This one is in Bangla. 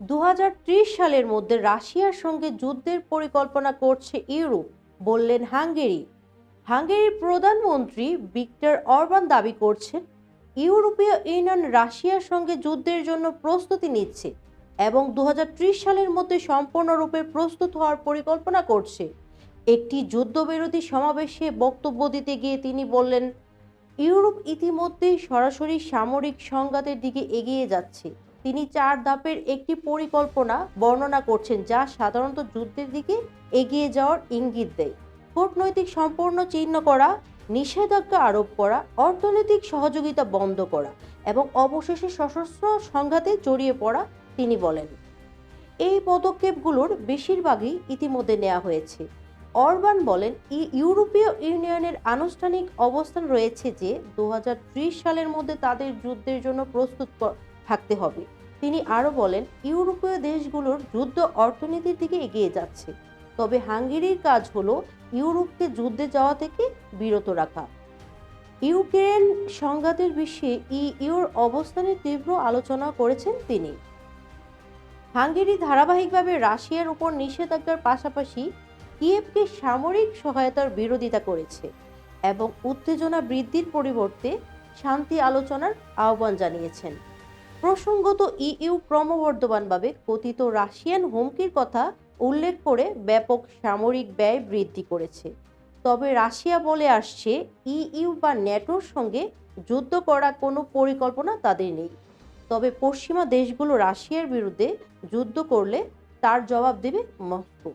দু হাজার ত্রিশ সালের মধ্যে রাশিয়ার সঙ্গে যুদ্ধের পরিকল্পনা করছে ইউরোপ, বললেন হাঙ্গেরি। হাঙ্গেরির প্রধানমন্ত্রী ভিক্টর অরবান দাবি করছেন, ইউরোপীয় ইউনিয়ন রাশিয়ার সঙ্গে যুদ্ধের জন্য প্রস্তুতি নিচ্ছে এবং দু হাজার ত্রিশ সালের মধ্যে সম্পূর্ণরূপে প্রস্তুত হওয়ার পরিকল্পনা করছে। একটি যুদ্ধবিরোধী সমাবেশে বক্তব্য দিতে গিয়ে তিনি বললেন, ইউরোপ ইতিমধ্যেই সরাসরি সামরিক সংঘাতের দিকে এগিয়ে যাচ্ছে। তিনি চার ধাপের একটি পরিকল্পনা বর্ণনা করছেন যা সাধারণত যুদ্ধের দিকে এগিয়ে যাওয়ার ইঙ্গিত দেয়। কূটনৈতিক সম্পূর্ণ চিহ্ন করা, নিষেধাজ্ঞা আরোপ করা, অর্থনৈতিক সহযোগিতা বন্ধ করা এবং অবশেষে সশস্ত্র সংঘাতে জড়িয়ে পড়া তিনি বলেন। এই পদক্ষেপগুলোর বেশিরভাগই ইতিমধ্যে নেওয়া হয়েছে। অরবান বলেন ইউরোপীয় ইউনিয়নের আনুষ্ঠানিক অবস্থান রয়েছে যে দু হাজার ত্রিশ সালের মধ্যে তাদের যুদ্ধের জন্য প্রস্তুত থাকতে হবে। তিনি আরও বলেন, ইউরোপীয় দেশগুলোর যুদ্ধ অর্থনীতির দিকে এগিয়ে যাচ্ছে। তবে হাঙ্গেরির কাজ হলো ইউরোপকে যুদ্ধে যাওয়া থেকে বিরত রাখা। ইউক্রেন সংঘাতের বিষয়ে ইউর অবস্থানের তীব্র আলোচনা করেছেন তিনি। হাঙ্গেরি ধারাবাহিকভাবে রাশিয়ার উপর নিষেধাজ্ঞার পাশাপাশি কিয়েভকে সামরিক সহায়তার বিরোধিতা করেছে এবং উত্তেজনা বৃদ্ধির পরিবর্তে শান্তি আলোচনার আহ্বান জানিয়েছেন। প্রসঙ্গত ইইউ ক্রমবর্ধমানভাবে কথিত রাশিয়ান হুমকির কথা উল্লেখ করে ব্যাপক সামরিক ব্যয় বৃদ্ধি করেছে। তবে রাশিয়া বলে আসছে, ইইউ বা ন্যাটোর সঙ্গে যুদ্ধ করার কোনো পরিকল্পনা তাদের নেই। তবে পশ্চিমা দেশগুলো রাশিয়ার বিরুদ্ধে যুদ্ধ করলে তার জবাব দেবে মস্কো।